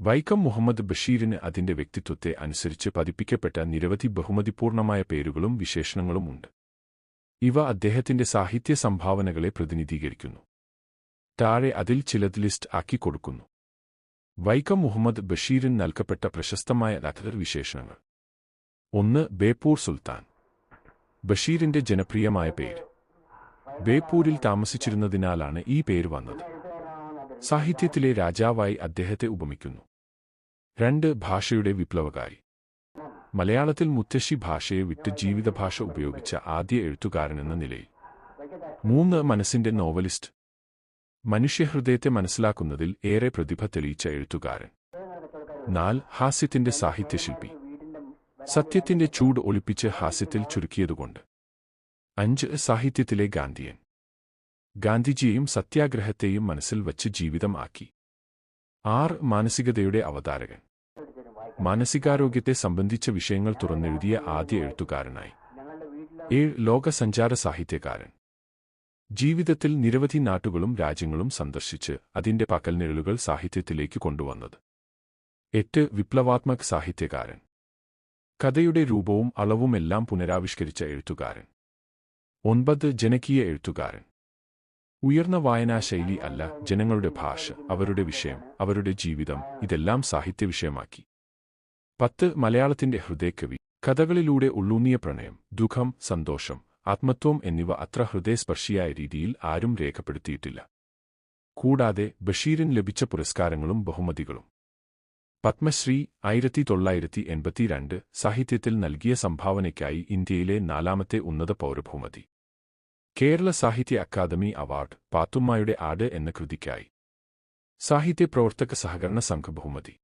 വൈക്കം മുഹമ്മദ് ബഷീറിന് അതിന്റെ വ്യക്തിത്വത്തെ അനുസരിച്ച് പതിപ്പിക്കപ്പെട്ട നിരവധി ബഹുമതിപൂർണമായ പേരുകളും വിശേഷണങ്ങളുമുണ്ട് ഇവ അദ്ദേഹത്തിന്റെ സാഹിത്യ സംഭാവനകളെ പ്രതിനിധീകരിക്കുന്നു. താഴെ അതിൽ ചിലത് ലിസ്റ്റ് ആക്കി കൊടുക്കുന്നു. വൈക്കം മുഹമ്മദ് ബഷീറിന് നൽകപ്പെട്ട പ്രശസ്തമായ ലഥർ വിശേഷണങ്ങൾ. ഒന്ന് ബേപ്പൂർ സുൽത്താൻ. ബഷീറിന്റെ ജനപ്രിയമായ പേര്. ബേപ്പൂരിൽ താമസിച്ചിരുന്നതിനാലാണ് ഈ പേര് വന്നത്. സാഹിത്യത്തിലെ രാജാവായി അദ്ദേഹത്തെ ഉപമിക്കുന്നു. രണ്ട് ഭാഷയുടെ വിപ്ലവകാരി. മലയാളത്തിൽ മുത്തശ്ശി ഭാഷയെ വിട്ട് ജീവിതഭാഷ ഉപയോഗിച്ച ആദ്യ എഴുത്തുകാരനെന്ന നിലയിൽ. മൂന്ന് മനസ്സിന്റെ നോവലിസ്റ്റ്. മനുഷ്യഹൃദയത്തെ മനസ്സിലാക്കുന്നതിൽ ഏറെ പ്രതിഭ തെളിയിച്ച എഴുത്തുകാരൻ. നാല് ഹാസ്യത്തിന്റെ സാഹിത്യശില്പി. സത്യത്തിന്റെ ചൂട് ഒളിപ്പിച്ച് ഹാസ്യത്തിൽ ചുരുക്കിയതുകൊണ്ട്. അഞ്ച് സാഹിത്യത്തിലെ ഗാന്ധിയൻ. ഗാന്ധിജിയെയും സത്യാഗ്രഹത്തെയും മനസ്സിൽ വച്ച് ജീവിതം ആക്കി. ആറ് മാനസികതയുടെ അവതാരകൻ. മാനസികാരോഗ്യത്തെ സംബന്ധിച്ച വിഷയങ്ങൾ തുറന്നെഴുതിയ ആദ്യ എഴുത്തുകാരനായി. ഏഴ് ലോക സഞ്ചാര സാഹിത്യകാരൻ. ജീവിതത്തിൽ നിരവധി നാട്ടുകളും രാജ്യങ്ങളും സന്ദർശിച്ച് അതിന്റെ പകൽനിഴലുകൾ സാഹിത്യത്തിലേക്ക് കൊണ്ടുവന്നത്. എട്ട് വിപ്ലവാത്മക സാഹിത്യകാരൻ. കഥയുടെ രൂപവും അളവുമെല്ലാം പുനരാവിഷ്കരിച്ച എഴുത്തുകാരൻ. ഒൻപത് ജനകീയ എഴുത്തുകാരൻ. ഉയർന്ന വായനാശൈലി അല്ല ജനങ്ങളുടെ ഭാഷ അവരുടെ വിഷയം അവരുടെ ജീവിതം ഇതെല്ലാം സാഹിത്യ വിഷയമാക്കി. പത്ത് മലയാളത്തിന്റെ ഹൃദയകവി കഥകളിലൂടെ ഉള്ളൂന്നിയ പ്രണയം ദുഃഖം സന്തോഷം ആത്മത്വം എന്നിവ അത്ര ഹൃദയസ്പർശിയായ രീതിയിൽ ആരും രേഖപ്പെടുത്തിയിട്ടില്ല. കൂടാതെ ബഷീറിന് ലഭിച്ച പുരസ്കാരങ്ങളും ബഹുമതികളും. പത്മശ്രീ ആയിരത്തി തൊള്ളായിരത്തി എൺപത്തിരണ്ട് സാഹിത്യത്തിൽ നൽകിയ സംഭാവനയ്ക്കായി ഇന്ത്യയിലെ നാലാമത്തെ ഉന്നത പൗരഭൂമതി. കേരള സാഹിത്യ അക്കാദമി അവാർഡ് പാത്തുമ്മയുടെ ആട് എന്ന കൃതിക്കായി. സാഹിത്യ പ്രവർത്തക സഹകരണ സംഘ ബഹുമതി.